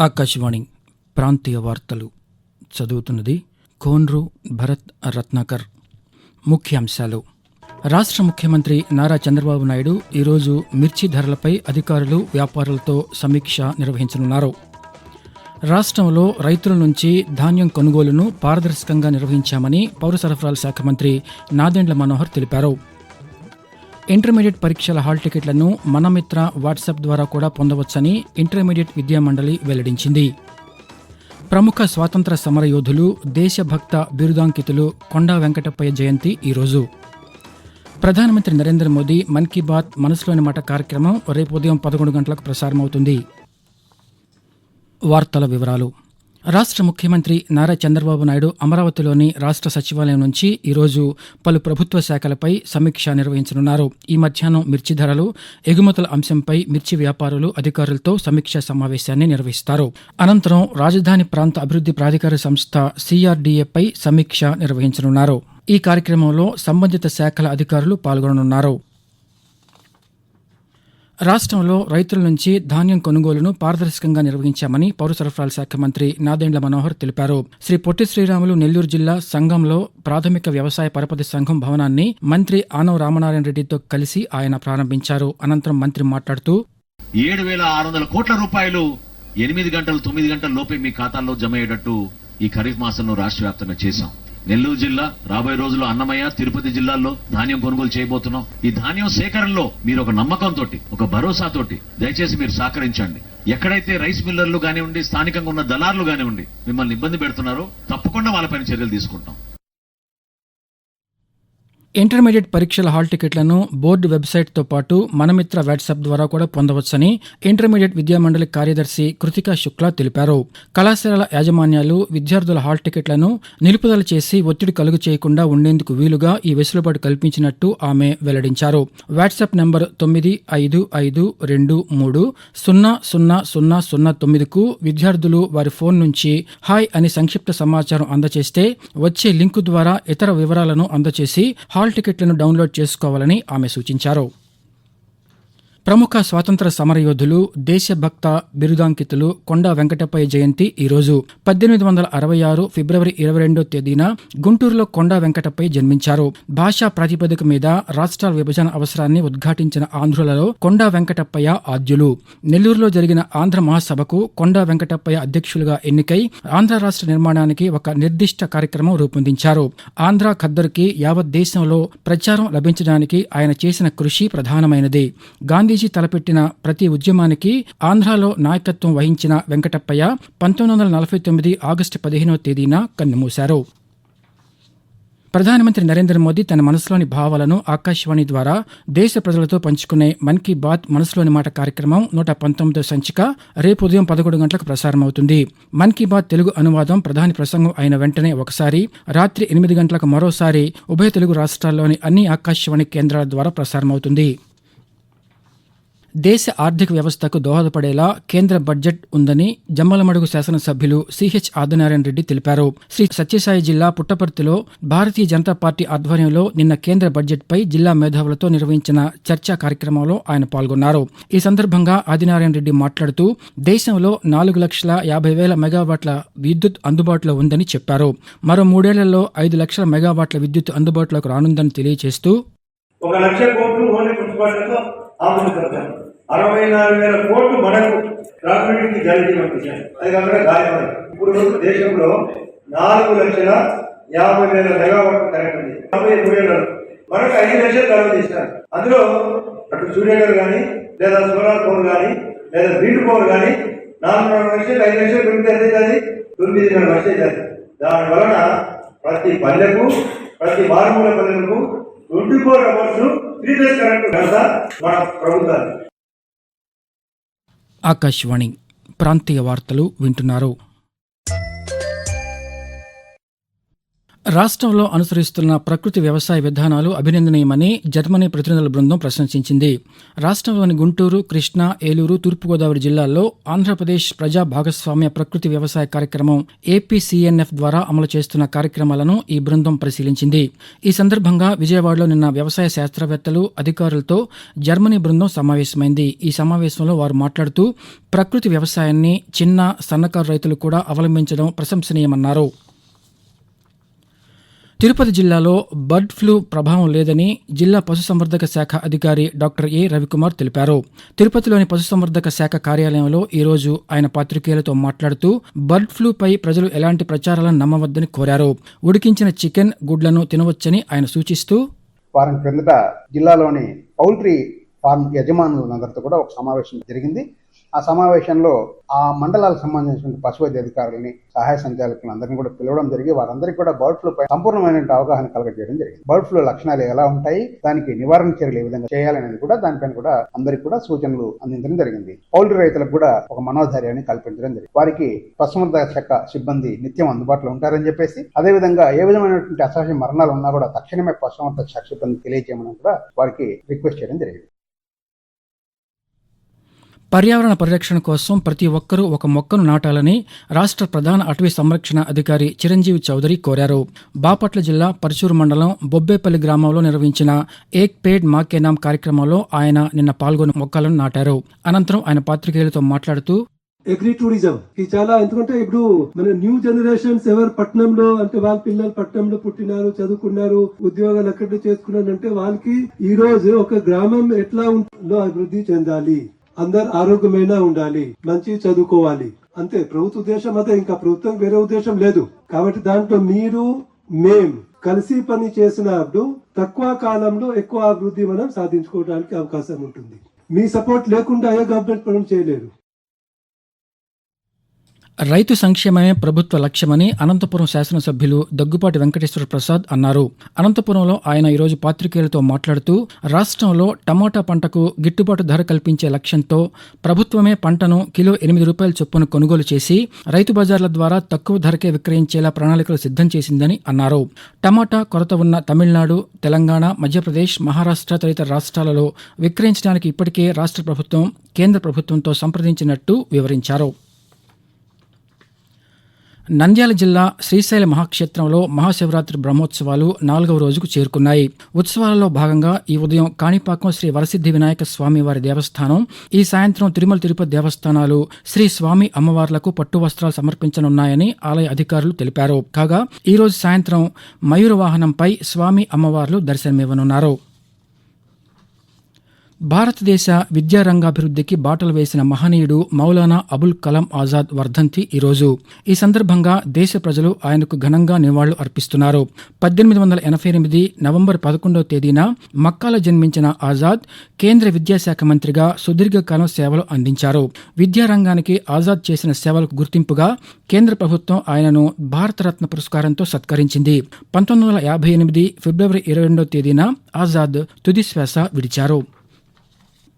ఆకాశవాణి ప్రాంతీయ వార్తలు చదువుతున్నది కోన్రు భరత్ రత్నాకర్. ముఖ్యాంశాలు. రాష్ట్ర ముఖ్యమంత్రి నారా చంద్రబాబు నాయుడు ఈరోజు మిర్చి ధరలపై అధికారులు వ్యాపారులతో సమీక్ష నిర్వహించనున్నారు. రాష్ట్రంలో రైతుల నుంచి ధాన్యం కొనుగోలును పారదర్శకంగా నిర్వహించామని పౌర సరఫరాల శాఖ మంత్రి నాదెండ్ల మనోహర్ తెలిపారు. ఇంటర్మీడియట్ పరీక్షల హాల్ టికెట్లను మనమిత్ర వాట్సాప్ ద్వారా కూడా పొందవచ్చని ఇంటర్మీడియట్ విద్యా మండలి వెల్లడించింది. ప్రముఖ స్వాతంత్ర సమరయోధులు దేశభక్త బిరుదాంకితులు కొండా వెంకటప్పయ్య జయంతి ఈరోజు ప్రధానమంత్రి నరేంద్ర మోదీ మన్ కీ బాత్ మనసులోని మాట కార్యక్రమం రేపు ఉదయం పదకొండు గంటలకు ప్రసారమవుతుంది. వార్తల వివరాలు. రాష్ట్ర ముఖ్యమంత్రి నారా చంద్రబాబు నాయుడు అమరావతిలోని రాష్ట్ర సచివాలయం నుంచి ఈరోజు పలు ప్రభుత్వ శాఖలపై సమీక్ష నిర్వహించనున్నారు. ఈ మధ్యాహ్నం మిర్చి ధరలు ఎగుమతుల అంశంపై మిర్చి వ్యాపారులు అధికారులతో సమీక్షా సమావేశాన్ని నిర్వహిస్తారు. అనంతరం రాజధాని ప్రాంత అభివృద్ధి ప్రాధికార సంస్థ సిఆర్డీఏపై సమీక్ష నిర్వహించనున్నారు. ఈ కార్యక్రమంలో సంబంధిత శాఖల అధికారులు పాల్గొననున్నారు. రాష్ట్రంలో రైతుల నుంచి ధాన్యం కొనుగోలును పారదర్శకంగా నిర్వహించామని పౌర సరఫరాల శాఖ మంత్రి నాదెండ్ల మనోహర్ తెలిపారు. శ్రీ పొట్టి శ్రీరాములు నెల్లూరు జిల్లా సంఘంలో ప్రాథమిక వ్యవసాయ పరపతి సంఘం భవనాన్ని మంత్రి ఆనవ రామనారాయణ రెడ్డితో కలిసి ఆయన ప్రారంభించారు. అనంతరం మంత్రి మాట్లాడుతూ ఏడు వేల ఆరు వందల కోట్ల రూపాయలు ఎనిమిది గంటలు తొమ్మిది గంటల లోపే మీ ఖాతాల్లో జమ అయ్యేటట్టు ఈ ఖరీఫ్ మాసంలో రాష్ట్ర వ్యాప్తంగా చేశాం. నెల్లూరు జిల్లా రాబోయే రోజుల్లో అన్నమయ్య తిరుపతి జిల్లాల్లో ధాన్యం కొనుగోలు చేయబోతున్నాం. ఈ ధాన్యం సేకరణలో మీరు ఒక నమ్మకంతో ఒక భరోసాతోటి దయచేసి మీరు సహకరించండి. ఎక్కడైతే రైస్ మిల్లర్లు కానివ్వండి స్థానికంగా ఉన్న దళార్లు కానివ్వండి మిమ్మల్ని ఇబ్బంది పెడుతున్నారో తప్పకుండా వాళ్ళపైన చర్యలు తీసుకుంటాం. ఇంటర్మీడియట్ పరీక్షల హాల్ టికెట్లను బోర్డు వెబ్సైట్తో పాటు మనమిత్ర వాట్సాప్ ద్వారా కూడా పొందవచ్చని ఇంటర్మీడియట్ విద్యామండలి కార్యదర్శి కృతికా శుక్లా తెలిపారు. కళాశాలల యాజమాన్యాలు విద్యార్థుల హాల్ టికెట్లను నిలుపుదల చేసి ఒత్తిడి కలుగు చేయకుండా ఉండేందుకు వీలుగా ఈ వెసులుబాటు కల్పించినట్టు ఆమె వెల్లడించారు. వాట్సాప్ నెంబర్ తొమ్మిది ఐదు ఐదు రెండు మూడు సున్నా సున్నా సున్నా సున్నా తొమ్మిదికు విద్యార్థులు వారి ఫోన్ నుంచి హాయ్ అని సంక్షిప్త సమాచారం అందజేస్తే వచ్చే లింకు ద్వారా ఇతర వివరాలను అందజేసి హాల్ టికెట్లను డౌన్లోడ్ చేసుకోవాలని ఆమె సూచించారు. ప్రముఖ స్వాతంత్ర సమరయోధులు దేశభక్త బిరుదాంకితులు కొండా వెంకటప్పయ్య జయంతి ఈరోజు. పద్దెనిమిది వందల అరవై ఆరు ఫిబ్రవరి ఇరవై రెండో తేదీన గుంటూరులో కొండా వెంకటప్పయ్య జన్మించారు. భాషా ప్రాతిపదిక మీద రాష్ట్రాల విభజన అవసరాన్ని ఉద్ఘాటించిన ఆంధ్రులలో కొండా వెంకటప్పయ్య ఆద్యులు. నెల్లూరులో జరిగిన ఆంధ్ర మహాసభకు కొండా వెంకటప్పయ్య అధ్యక్షులుగా ఎన్నికై ఆంధ్ర రాష్ట్ర నిర్మాణానికి ఒక నిర్దిష్ట కార్యక్రమం రూపొందించారు. ఆంధ్ర ఖద్దరుకి యావత్ దేశంలో ప్రచారం లభించడానికి ఆయన చేసిన కృషి ప్రధానమైనది. గాంధీ గాంధీజీ తలపెట్టిన ప్రతి ఉద్యమానికి ఆంధ్రాలో నాయకత్వం వహించిన వెంకటప్పయ్య పంతొమ్మిది వందల నలభై తొమ్మిది ఆగస్టు పదిహేనవ తేదీన కన్నుమూశారు. ప్రధానమంత్రి నరేంద్ర మోదీ తన మనసులోని భావాలను ఆకాశవాణి ద్వారా దేశ ప్రజలతో పంచుకునే మన్ కీ బాత్ మనసులోని మాట కార్యక్రమం నూట పంతొమ్మిదో సంచిక రేపు ఉదయం పదకొండు గంటలకు ప్రసారమవుతుంది. మన్ కీ బాత్ తెలుగు అనువాదం ప్రధాని ప్రసంగం అయిన వెంటనే ఒకసారి రాత్రి ఎనిమిది గంటలకు మరోసారి ఉభయ తెలుగు రాష్ట్రాల్లోని అన్ని ఆకాశవాణి కేంద్రాల ద్వారా ప్రసారమవుతుంది. దేశ ఆర్థిక వ్యవస్థకు దోహదపడేలా కేంద్ర బడ్జెట్ ఉందని జమ్మలమడుగు శాసనసభ్యులు సిహెచ్ ఆదినారాయణ రెడ్డి తెలిపారు. శ్రీ సత్యసాయి జిల్లా పుట్టపర్తిలో భారతీయ జనతా పార్టీ ఆధ్వర్యంలో నిన్న కేంద్ర బడ్జెట్పై జిల్లా మేధావులతో నిర్వహించిన చర్చా కార్యక్రమంలో ఆయన పాల్గొన్నారు. ఈ సందర్భంగా ఆదినారాయణ రెడ్డి మాట్లాడుతూ దేశంలో నాలుగు లక్షల యాభై వేల మెగావాట్ల విద్యుత్ అందుబాటులో ఉందని చెప్పారు. మరో మూడేళ్ళలో ఐదు లక్షల మెగావాట్ల విద్యుత్ అందుబాటులోకి రానుందని తెలియజేస్తూ ఒక లక్ష కోట్లు ఓన్లీ మున్సిపాలిటీతో ఆమెను కడతాం అరవై నాలుగు వేల కోట్లు మనకు త్రాగునీటికి జలజీ పంపించారు అది కాకుండా గాయపడి ఇప్పుడు వరకు దేశంలో నాలుగు లక్షల యాభై వేల మెగావాట్ కరెంట్ ఉంది. యాభై మూడేళ్ళు మనకు ఐదు లక్షలు కలువ తీసినారు అందులో అటు సూర్యగారు కానీ లేదా సోలార్ పవర్ కానీ లేదా విండ్ పవర్ కానీ నాలుగున్నర లక్షలు ఐదు లక్షలు పెరిగితే ఎంత అవుతుంది? తొమ్మిదిన్నర లక్షలు దాని వలన ప్రతి పల్లెకు ప్రతి మారుమూల పల్లెలకు twenty four hours three days current కదా మన ప్రభుత్వానికి. ఆకాశవాణి ప్రాంతీయ వార్తలు వింటున్నారు. రాష్ట్రంలో అనుసరిస్తున్న ప్రకృతి వ్యవసాయ విధానాలు అభినందనీయమని జర్మనీ ప్రతినిధుల బృందం ప్రశంసించింది. రాష్ట్రంలోని గుంటూరు కృష్ణా ఏలూరు తూర్పుగోదావరి జిల్లాల్లో ఆంధ్రప్రదేశ్ ప్రజా భాగస్వామ్య ప్రకృతి వ్యవసాయ కార్యక్రమం ఏపీసీఎన్ఎఫ్ ద్వారా అమలు చేస్తున్న కార్యక్రమాలను ఈ బృందం పరిశీలించింది. ఈ సందర్భంగా విజయవాడలో నిన్న వ్యవసాయ శాస్త్రవేత్తలు అధికారులతో జర్మనీ బృందం సమావేశమైంది. ఈ సమావేశంలో వారు మాట్లాడుతూ ప్రకృతి వ్యవసాయాన్ని చిన్న సన్నకారు రైతులు కూడా అవలంబించడం ప్రశంసనీయమన్నారు. తిరుపతి జిల్లాలో బర్డ్ ఫ్లూ ప్రభావం లేదని జిల్లా పశుసంవర్ధక శాఖ అధికారి డాక్టర్ ఏ రవికుమార్ తెలిపారు. తిరుపతిలోని పశుసంవర్ధక శాఖ కార్యాలయంలో ఈరోజు ఆయన పాత్రికేయులతో మాట్లాడుతూ బర్డ్ ఫ్లూపై ప్రజలు ఎలాంటి ప్రచారాలను నమ్మవద్దని కోరారు. ఉడికించిన చికెన్ గుడ్లను తినవచ్చని ఆయన సూచిస్తూ వారం క్రిందట జిల్లాలోని పౌల్ట్రీ ఫార్మ్ యజమానులందరితో కూడా ఒక సమావేశం జరిగింది. ఆ సమావేశంలో ఆ మండలాలకు సంబంధించిన పశువైద్య అధికారులని సహాయ సంచాలకులను అందరినీ కూడా పిలవడం జరిగి వారందరికీ కూడా బర్డ్ ఫ్లూ పై సంపూర్ణమైన అవగాహన కలగజేయడం జరిగింది. బర్డ్ ఫ్లూ లక్షణాలు ఎలా ఉంటాయి దానికి నివారణ చర్యలు ఏ విధంగా చేయాలనేది కూడా దానిపైన కూడా అందరికీ కూడా సూచనలు అందించడం జరిగింది. పౌల్ట్రీ రైతులకు కూడా ఒక మనోధైర్యాన్ని కల్పించడం జరిగింది. వారికి పశుసంవర్ధక శాఖ సిబ్బంది నిత్యం అందుబాటులో ఉంటారని చెప్పేసి అదే విధంగా ఏ విధమైనటువంటి అసహజ మరణాలు ఉన్నా కూడా తక్షణమే పశుసంవర్ధక శాఖ సిబ్బంది తెలియజేయమని కూడా వారికి రిక్వెస్ట్ చేయడం జరిగింది. పర్యావరణ పరిరక్షణ కోసం ప్రతి ఒక్కరూ ఒక మొక్కను నాటాలని రాష్ట్ర ప్రధాన అటవీ సంరక్షణ అధికారి చిరంజీవి చౌదరి కోరారు. బాపట్ల జిల్లా పరచూరు మండలం బొబ్బేపల్లి గ్రామంలో నిర్వహించిన ఏక్ పేడ్ మాకేనాం కార్యక్రమంలో ఆయన నిన్న పాల్గొని మొక్కలను నాటారు. అనంతరం ఆయన పాత్రికేయులతో మాట్లాడుతూ అగ్రి టూరిజం ఇది చాలా ఎందుకంటే ఇప్పుడు మన న్యూ జనరేషన్స్ ఎవరు పట్టణంలో అంటే వాళ్ళ పిల్లలు పట్టణంలో పుట్టినారు చదువుకున్నారు ఉద్యోగాలు ఎక్కడ చేసుకున్నారు అంటే వాళ్ళకి ఈ రోజు ఒక గ్రామం ఎట్లా ఉంటుందో అభివృద్ధి చెందాలి. అందరు ఆరోగ్యమైన ఉండాలి మంచి చదువుకోవాలి. అంతే ప్రభుత్వ ఉద్దేశం అదే ఇంకా ప్రభుత్వం వేరే ఉద్దేశం లేదు. కాబట్టి దాంట్లో మీరు మేం కలిసి పని చేసినప్పుడు తక్కువ కాలంలో ఎక్కువ అభివృద్ధి మనం సాధించుకోవడానికి అవకాశం ఉంటుంది. మీ సపోర్ట్ లేకుండా ఏ గవర్నమెంట్ పనులు చేయలేరు. రైతు సంక్షేమమే ప్రభుత్వ లక్ష్యమని అనంతపురం శాసనసభ్యులు దగ్గుపాటి వెంకటేశ్వర ప్రసాద్ అన్నారు. అనంతపురంలో ఆయన ఈరోజు పాత్రికేయులతో మాట్లాడుతూ రాష్ట్రంలో టమాటా పంటకు గిట్టుబాటు ధర కల్పించే లక్ష్యంతో ప్రభుత్వమే పంటను కిలో ఎనిమిది రూపాయల చొప్పున కొనుగోలు చేసి రైతు బజార్ల ద్వారా తక్కువ ధరకే విక్రయించేలా ప్రణాళికలు సిద్ధం చేసిందని అన్నారు. టమాటా కొరత ఉన్న తమిళనాడు తెలంగాణ మధ్యప్రదేశ్ మహారాష్ట్ర తదితర రాష్ట్రాలలో విక్రయించడానికి ఇప్పటికే రాష్ట్ర ప్రభుత్వం కేంద్ర ప్రభుత్వంతో సంప్రదించినట్టు వివరించారు. నంద్యాల జిల్లా శ్రీశైల మహాక్షేత్రంలో మహాశివరాత్రి బ్రహ్మోత్సవాలు నాలుగవ రోజుకు చేరుకున్నాయి. ఉత్సవాలలో భాగంగా ఈ ఉదయం కాణిపాకం శ్రీ వరసిద్ధి వినాయక స్వామి వారి దేవస్థానం ఈ సాయంత్రం తిరుమల తిరుపతి దేవస్థానాలు శ్రీ స్వామి అమ్మవార్లకు పట్టు వస్త్రాలు సమర్పించనున్నాయని ఆలయ అధికారులు తెలిపారు. కాగా ఈరోజు సాయంత్రం మయూర వాహనంపై స్వామి అమ్మవార్లు దర్శనమివ్వనున్నారు. భారతదేశ విద్యారంగాభివృద్ధికి బాటలు వేసిన మహనీయుడు మౌలానా అబుల్ కలాం ఆజాద్ వర్ధంతి ఈరోజు. ఈ సందర్భంగా దేశ ప్రజలు ఆయనకు ఘనంగా నివాళులు అర్పిస్తున్నారు. పద్దెనిమిది వందల ఎనభై ఎనిమిది నవంబర్ పదకొండవ తేదీన మక్కాలో జన్మించిన ఆజాద్ కేంద్ర విద్యాశాఖ మంత్రిగా సుదీర్ఘకాలం సేవలు అందించారు. విద్యారంగానికి ఆజాద్ చేసిన సేవలకు గుర్తింపుగా కేంద్ర ప్రభుత్వం ఆయనను భారతరత్న పురస్కారంతో సత్కరించింది. పంతొమ్మిది వందల యాభై ఎనిమిది ఫిబ్రవరి ఇరవై రెండవ తేదీన ఆజాద్ తుది శ్వాస విడిచారు.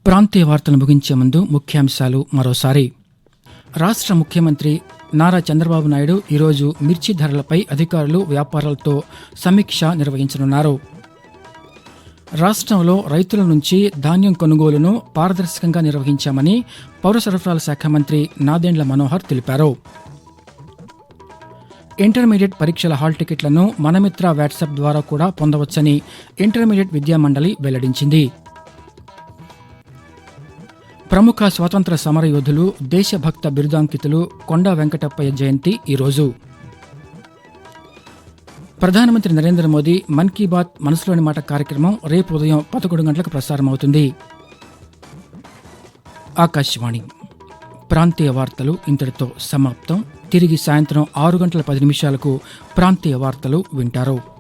ప్రాంతీయ వార్తలు ముగించే ముందు ముఖ్యాంశాలు మరోసారి. రాష్ట్ర ముఖ్యమంత్రి నారా చంద్రబాబు నాయుడు ఈరోజు మిర్చి ధరలపై అధికారులు వ్యాపారులతో సమీక్ష నిర్వహించనున్నారు. రాష్ట్రంలో రైతుల నుంచి ధాన్యం కొనుగోలును పారదర్శకంగా నిర్వహించామని పౌర సరఫరాల శాఖ మంత్రి నాదెండ్ల మనోహర్ తెలిపారు. ఇంటర్మీడియట్ పరీక్షల హాల్ టికెట్లను మనమిత్ర వాట్సాప్ ద్వారా కూడా పొందవచ్చని ఇంటర్మీడియట్ విద్యామండలి వెల్లడించింది. ప్రముఖ స్వాతంత్ర సమరయోధులు దేశభక్త బిరుదాంకితులు కొండా వెంకటప్పయ్య జయంతి ఈరోజు. ప్రధానమంత్రి నరేంద్ర మోదీ మన్ కీ బాత్ మనసులోని మాట కార్యక్రమం రేపు ఉదయం పదకొండు గంటలకు ప్రసారమవుతుంది. ఆకాశవాణి. ప్రాంతీయ వార్తలు ఇంతటితో సమాప్తం. తిరిగి సాయంత్రం ఆరు గంటల పది నిమిషాలకు ప్రాంతీయ వార్తలు వింటారు.